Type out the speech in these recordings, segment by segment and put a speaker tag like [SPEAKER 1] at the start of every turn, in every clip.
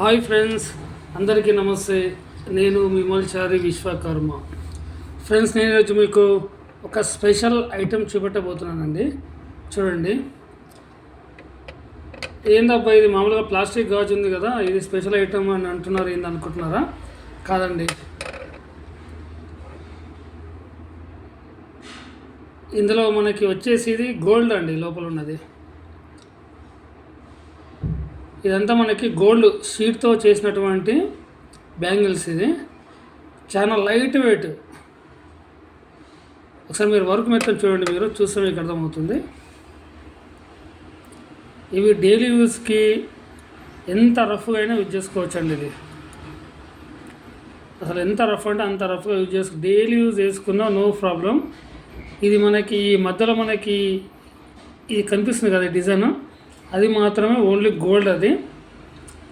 [SPEAKER 1] Hi friends అందరికీ నమస్తే. నేను మీ విశ్వకర్మ. ఫ్రెండ్స్ నేను ఈరోజు మీకు ఒక స్పెషల్ ఐటెం చూపెట్టబోతున్నానండి. చూడండి. ఏందబ్బా ఇది? మామూలుగా ప్లాస్టిక్ గాజు ఉంది కదా ఇది స్పెషల్ ఐటెం అని అంటున్నారు ఏంది అనుకుంటున్నారా కాదండి. ఇందులో మనకి వచ్చేసి ఇది గోల్డ్ అండి లోపల ఉన్నది. ఇదంతా మనకి గోల్డ్ షీట్తో చేసినటువంటి బ్యాంగిల్స్ ఇది. చాలా లైట్ వెయిట్. ఒకసారి మీరు వర్క్ మెత్తని చూడండి మీరు చూస్తే మీకు అర్థమవుతుంది. ఇవి డైలీ యూస్కి ఎంత రఫ్గా అయినా యూజ్ చేసుకోవచ్చు అండి ఇది. అసలు ఎంత రఫ్ అంటే అంత రఫ్గా యూజ్ చేసుకో డైలీ యూజ్ చేసుకున్నా నో ప్రాబ్లం. ఇది మనకి ఈ మధ్యలో మనకి ఇది కనిపిస్తుంది కదా డిజైన్. అది మాత్రమే ఓన్లీ గోల్డ్ అది.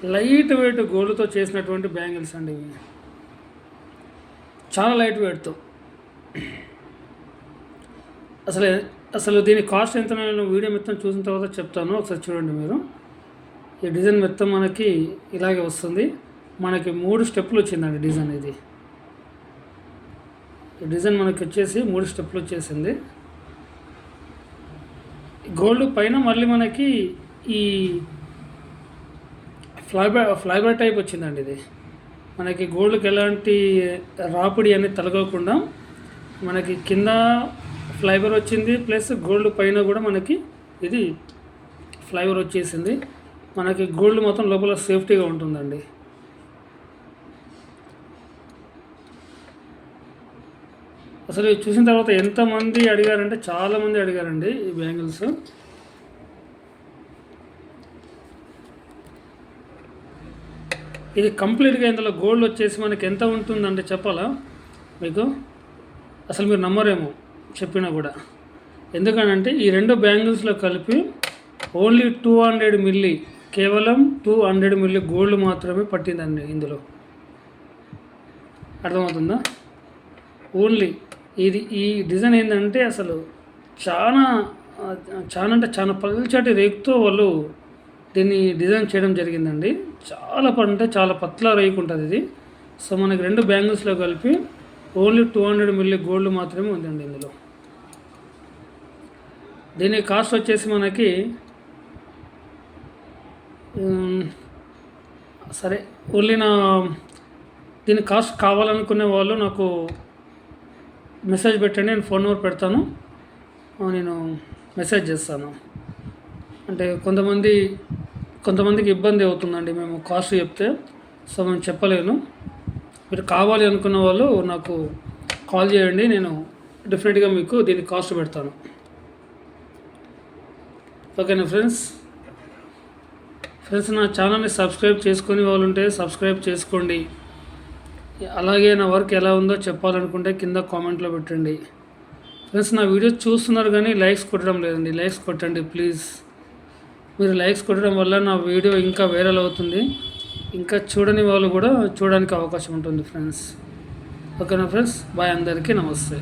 [SPEAKER 1] లైట్ వెయిట్ గోల్డ్తో చేసినటువంటి బ్యాంగిల్స్ అండి ఇవి. చాలా లైట్ వెయిట్తో. అసలు అసలు దీని కాస్ట్ ఎంత నేను వీడియో మొత్తం చూసిన తర్వాత చెప్తాను. ఒకసారి చూడండి మీరు. ఈ డిజైన్ మొత్తం మనకి ఇలాగే వస్తుంది. మనకి మూడు స్టెప్పులు వచ్చిందండి డిజైన్ ఇది. ఈ డిజైన్ మనకి వచ్చేసి మూడు స్టెప్పులు వచ్చేసింది. గోల్డ్ పైన మళ్ళీ మనకి ఈ ఫ్లైబర్ ఫ్లైబర్ టైప్ వచ్చిందండి ఇది. మనకి గోల్డ్కి ఎలాంటి రాపిడి అనేది తలగకుండా మనకి కింద ఫ్లైబర్ వచ్చింది ప్లస్ గోల్డ్ పైన కూడా మనకి ఇది ఫ్లైబర్ వచ్చేసింది. మనకి గోల్డ్ మొత్తం లోపల సేఫ్టీగా ఉంటుందండి. అసలు ఇది చూసిన తర్వాత ఎంతమంది అడిగారంటే చాలామంది అడిగారండి ఈ బ్యాంగిల్స్. ఇది కంప్లీట్గా ఇందులో గోల్డ్ వచ్చేసి మనకి ఎంత ఉంటుందంటే చెప్పాలా? మీకు అసలు మీరు నమ్మరేమో చెప్పినా కూడా. ఎందుకనంటే ఈ రెండు బ్యాంగిల్స్లో కలిపి ఓన్లీ టూ హండ్రెడ్ మిల్లీ కేవలం టూ హండ్రెడ్ మిల్లీ గోల్డ్ మాత్రమే పట్టిందండి ఇందులో. అర్థమవుతుందా? ఓన్లీ ఇది ఈ డిజైన్ ఏంటంటే అసలు చాలా చాలా అంటే చాలా పల్చటి రేకుతో వాళ్ళు దీన్ని డిజైన్ చేయడం జరిగిందండి. చాలా అంటే చాలా పత్లా రేకు ఉంటుంది ఇది. సో మనకి రెండు బ్యాంగిల్స్లో కలిపి only two hundred milli gold మాత్రమే ఉందండి ఇందులో. దీని కాస్ట్ వచ్చేసి మనకి సరే ఓన్లీ నా దీని కాస్ట్ కావాలనుకునే వాళ్ళు నాకు మెసేజ్ పెట్టండి నేను ఫోన్ నెంబర్ పెడతాను. నేను మెసేజ్ చేస్తాను. అంటే కొంతమంది కొంతమందికి ఇబ్బంది అవుతుందండి మేము కాస్ట్ చెప్తే. సో మేము చెప్పలేను. మీరు కావాలి అనుకున్న వాళ్ళు నాకు కాల్ చేయండి నేను డెఫినెట్గా మీకు దీని కాస్ట్ పెడతాను. ఓకేనా ఫ్రెండ్స్? ఫ్రెండ్స్ నా ఛానల్ని సబ్స్క్రైబ్ చేసుకునే వాళ్ళు ఉంటే సబ్స్క్రైబ్ చేసుకోండి. అలాగే నా వర్క్ ఎలా ఉందో చెప్పాలనుకుంటే కింద కామెంట్లో పెట్టండి. ఫ్రెండ్స్ నా వీడియో చూస్తున్నారు కానీ లైక్స్ కొట్టడం లేదండి. లైక్స్ కొట్టండి ప్లీజ్. మీరు లైక్స్ కొట్టడం వల్ల నా వీడియో ఇంకా వైరల్ అవుతుంది. ఇంకా చూడని వాళ్ళు కూడా చూడడానికి అవకాశం ఉంటుంది ఫ్రెండ్స్. ఓకేనా ఫ్రెండ్స్? బాయ్ అందరికీ నమస్తే.